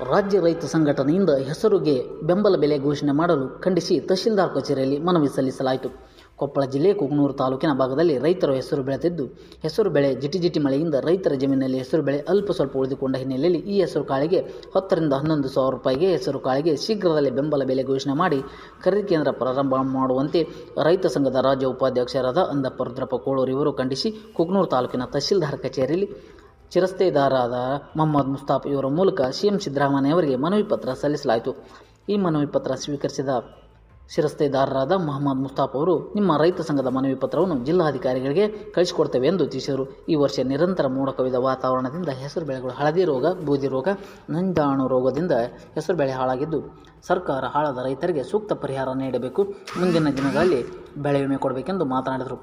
ರಾಜ್ಯ ರೈತ ಸಂಘಟನೆಯಿಂದ ಹೆಸರುಗೆ ಬೆಂಬಲ ಬೆಲೆ ಘೋಷಣೆ ಮಾಡಲು ಖಂಡಿಸಿ ತಹಶೀಲ್ದಾರ್ ಕಚೇರಿಯಲ್ಲಿ ಮನವಿ ಸಲ್ಲಿಸಲಾಯಿತು. ಕೊಪ್ಪಳ ಜಿಲ್ಲೆ ಕುಗ್ನೂರು ತಾಲೂಕಿನ ಭಾಗದಲ್ಲಿ ರೈತರು ಹೆಸರು ಬೆಳೆದಿದ್ದು, ಹೆಸರು ಬೆಳೆ ಜಿಟಿಜಿಟಿ ಮಳೆಯಿಂದ ರೈತರ ಜಮೀನಿನಲ್ಲಿ ಹೆಸರು ಬೆಳೆ ಅಲ್ಪ ಸ್ವಲ್ಪ ಉಳಿದುಕೊಂಡ ಹಿನ್ನೆಲೆಯಲ್ಲಿ ಈ ಹೆಸರು ಕಾಳಿಗೆ ಹತ್ತರಿಂದ ಹನ್ನೊಂದು ಸಾವಿರ ರೂಪಾಯಿಗೆ ಹೆಸರು ಕಾಳಿಗೆ ಶೀಘ್ರದಲ್ಲೇ ಬೆಂಬಲ ಬೆಲೆ ಘೋಷಣೆ ಮಾಡಿ ಖರೀದಿ ಕೇಂದ್ರ ಪ್ರಾರಂಭ ಮಾಡುವಂತೆ ರೈತ ಸಂಘದ ರಾಜ್ಯ ಉಪಾಧ್ಯಕ್ಷರಾದ ಅಂದಪ್ಪ ರುದ್ರಪ್ಪ ಕೋಳೂರು ಇವರು ಖಂಡಿಸಿ ಕುಗ್ನೂರು ತಾಲೂಕಿನ ತಹಶೀಲ್ದಾರ್ ಕಚೇರಿಯಲ್ಲಿ ಚಿರಸ್ತೆದಾರರಾದ ಮೊಹಮ್ಮದ್ ಮುಸ್ತಾಫ್ ಇವರ ಮೂಲಕ ಸಿಎಂ ಸಿದ್ದರಾಮಯ್ಯ ಅವರಿಗೆ ಮನವಿ ಪತ್ರ ಸಲ್ಲಿಸಲಾಯಿತು. ಈ ಮನವಿ ಪತ್ರ ಸ್ವೀಕರಿಸಿದ ಶಿರಸ್ತೇದಾರರಾದ ಮೊಹಮ್ಮದ್ ಮುಸ್ತಾಫ್ ಅವರು ನಿಮ್ಮ ರೈತ ಸಂಘದ ಮನವಿ ಪತ್ರವನ್ನು ಜಿಲ್ಲಾಧಿಕಾರಿಗಳಿಗೆ ಕಳಿಸಿಕೊಡ್ತೇವೆ ಎಂದು ತಿಳಿಸಿದರು ಈ ವರ್ಷ ನಿರಂತರ ಮೋಡ ಕವಿದ ವಾತಾವರಣದಿಂದ ಹೆಸರು ಬೆಳೆಗಳು ಹಳದಿ ರೋಗ, ಬೂದಿ ರೋಗ, ನಂಜಾಣು ರೋಗದಿಂದ ಹೆಸರು ಬೆಳೆ ಹಾಳಾಗಿದ್ದು, ಸರ್ಕಾರ ಹಾಳಾದ ರೈತರಿಗೆ ಸೂಕ್ತ ಪರಿಹಾರ ನೀಡಬೇಕು. ಮುಂದಿನ ದಿನಗಳಲ್ಲಿ ಬೆಳೆ ವಿಮೆ ಕೊಡಬೇಕೆಂದು ಮಾತನಾಡಿದರು.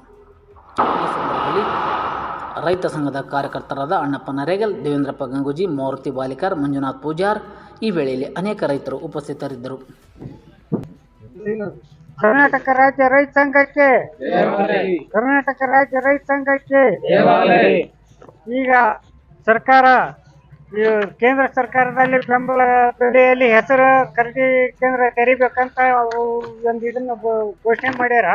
ರೈತ ಸಂಘದ ಕಾರ್ಯಕರ್ತರಾದ ಅಣ್ಣಪ್ಪ ನರೇಗಲ್, ದೇವೇಂದ್ರಪ್ಪ ಗಂಗೂಜಿ, ಮಾರುತಿ ಬಾಲಿಕಾರ್, ಮಂಜುನಾಥ್ ಪೂಜಾರ್ ಈ ವೇಳೆಯಲ್ಲಿ ಅನೇಕ ರೈತರು ಉಪಸ್ಥಿತರಿದ್ದರು. ಕರ್ನಾಟಕ ರಾಜ್ಯ ರೈತ ಸಂಘಕ್ಕೆ, ಕರ್ನಾಟಕ ರಾಜ್ಯ ರೈತ ಸಂಘಕ್ಕೆ, ಈಗ ಸರ್ಕಾರ ಕೇಂದ್ರ ಸರ್ಕಾರದಲ್ಲಿ ಬೆಂಬಲ ಬೆಲೆಯಲ್ಲಿ ಹೆಸರು ಖರೀದಿ ಕೇಂದ್ರ ತೆರಿಬೇಕಂತ ಅವು ಒಂದು ಇದನ್ನ ಘೋಷಣೆ ಮಾಡ್ಯಾರ.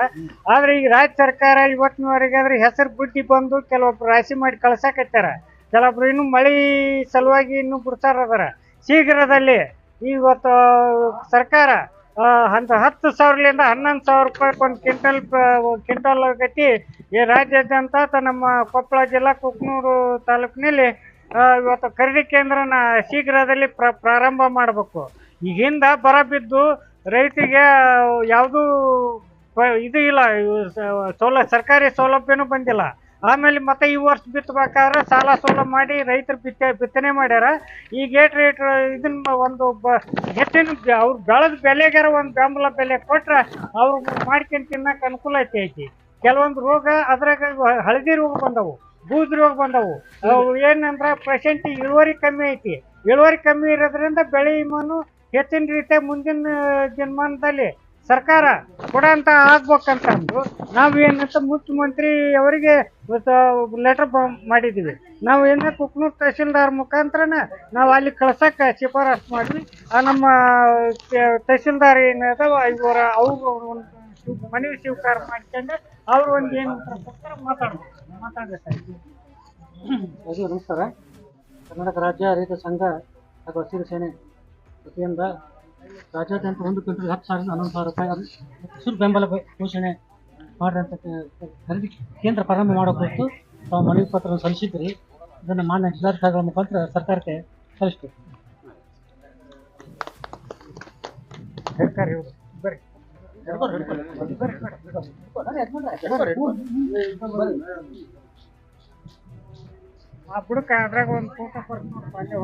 ಆದ್ರೆ ಈಗ ರಾಜ್ಯ ಸರ್ಕಾರ ಇವತ್ತಿನವರೆಗೆ ಆದ್ರೆ ಹೆಸರು ಬುದ್ಧಿ ಬಂದು ಕೆಲವೊಬ್ರು ರಾಶಿ ಮಾಡಿ ಕಳ್ಸಾಕತ್ತಾರ ಕೆಲವೊಬ್ರು ಇನ್ನು ಮಳಿ ಸಲುವಾಗಿ ಇನ್ನು ಬಿಡ್ತಾರ ಅದರ. ಶೀಘ್ರದಲ್ಲಿ ಇವತ್ತು ಸರ್ಕಾರ ಅಂತ ಹತ್ತು ಸಾವಿರಲಿಂದ ಹನ್ನೊಂದು ಸಾವಿರ ರೂಪಾಯಿ ಒಂದು ಕ್ವಿಂಟಲ್ ಕ್ವಿಂಟಲ್ ಗತಿ ಈ ರಾಜ್ಯಾದ್ಯಂತ ನಮ್ಮ ಕೊಪ್ಪಳ ಜಿಲ್ಲಾ ಕುಕ್ನೂರು ತಾಲೂಕಿನಲ್ಲಿ ಇವತ್ತು ಖರೀದಿ ಕೇಂದ್ರನ ಶೀಘ್ರದಲ್ಲಿ ಪ್ರ, ಪ್ರಾರಂಭ ಮಾಡಬೇಕು. ಈಗಿಂದ ಬರ ಬಿದ್ದು ರೈತರಿಗೆ ಯಾವುದೂ ಇದು ಇಲ್ಲ ಸೌಲ, ಸರ್ಕಾರಿ ಸೌಲಭ್ಯನೂ ಬಂದಿಲ್ಲ. ಆಮೇಲೆ ಮತ್ತೆ ಈ ವರ್ಷ ಬಿತ್ತಬೇಕಾದ್ರೆ ಸಾಲ ಸೋಲ ಮಾಡಿ ರೈತರು ಬಿತ್ತ, ಬಿತ್ತನೆ ಮಾಡ್ಯಾರ. ಈ ಗೇಟ್ ರೇಟ್ ಇದನ್ನ ಒಂದು ಹೆಚ್ಚಿನ ಅವ್ರು ಬೆಳೆದ ಬೆಲೆಗಾರ ಒಂದು ಬೆಂಬಲ ಬೆಲೆ ಕೊಟ್ರೆ ಅವ್ರು ಮಾಡ್ಕೊಂಡು ತಿನ್ನಕ್ಕೆ ಅನುಕೂಲ ಐತಿ. ಕೆಲವೊಂದು ರೋಗ ಅದ್ರಾಗ ಹಳದಿ ರೋಗ ಬಂದವು, ಬೂದ್ ರೋಗ ಬಂದವು. ಅವು ಏನಂದ್ರೆ ಪೇಷಂಟ್ ಇಳುವರಿ ಕಮ್ಮಿ ಐತಿ. ಇಳುವರಿ ಕಮ್ಮಿ ಇರೋದ್ರಿಂದ ಬೆಳೆ ಇಮಾನು ಹೆಚ್ಚಿನ ರೀತಿಯ ಮುಂದಿನ ಜನ್ಮಾನದಲ್ಲಿ ಸರ್ಕಾರ ಕೊಡಂತ ಆಗ್ಬೇಕಂತಂದು ನಾವು ಏನಂತ ಮುಖ್ಯಮಂತ್ರಿ ಅವರಿಗೆ ಲೆಟರ್ ಮಾಡಿದ್ದೀವಿ ನಾವು ಏನ ಕುಕ್ನೂರ್ ತಹಶೀಲ್ದಾರ್ ಮುಖಾಂತರನ ನಾವು ಅಲ್ಲಿ ಕಳ್ಸಕ್ಕೆ ಶಿಫಾರಸ್ ಮಾಡಿ ಆ ನಮ್ಮ ತಹಶೀಲ್ದಾರ್ ಏನದ ಇವರ ಅವ್ರು ಶಿವ್- ಮನವಿ ಸ್ವೀಕಾರ ಮಾಡ್ಕೊಂಡು ಅವ್ರು ಒಂದು ಏನು ಮಾತಾಡ್ಬೇಕು ಮಾತಾಡ್ಬೇಕಾಯ್ತು. ಅದು ನಮಸ್ಕಾರ ಕರ್ನಾಟಕ ರಾಜ್ಯ ರೈತ ಸಂಘ ಹಾಗೂ ಹಸಿರು ಸೇನೆ ವತಿಯಿಂದ ರಾಜ್ಯಾದ್ಯಂತ ಒಂದು ಕ್ವಿಂಟಲ್ ಹತ್ತು ಸಾವಿರದ ಹನ್ನೊಂದು ಸಾವಿರ ರೂಪಾಯಿ ಅದು ಹಸಿರು ಬೆಂಬಲ ಘೋಷಣೆ ಮಾಡಿದಂಥ ಖರೀದಿ ಕೇಂದ್ರ ಪ್ರಾರಂಭ ಮಾಡೋ ಕುರಿತು ತಾವು ಮನವಿ ಪತ್ರವನ್ನು ಸಲ್ಲಿಸಿದ್ರಿ ಇದನ್ನು ಮಾನ್ಯ ಜಿಲ್ಲಾಧಿಕಾರಿಗಳ ಮುಖಾಂತರ ಸರ್ಕಾರಕ್ಕೆ ಸಲ್ಲಿಸ್ತೀವಿ. ಸರ್ಕಾರ ಇವ್ರು. ಬರ್ರಿ. ಆ ಬುಡಕ ಅದ್ರಾಗ ಒಂದು ಫೋಟೋ ಕೊಡ್ತೀನಿ ಅಲ್ಲೇ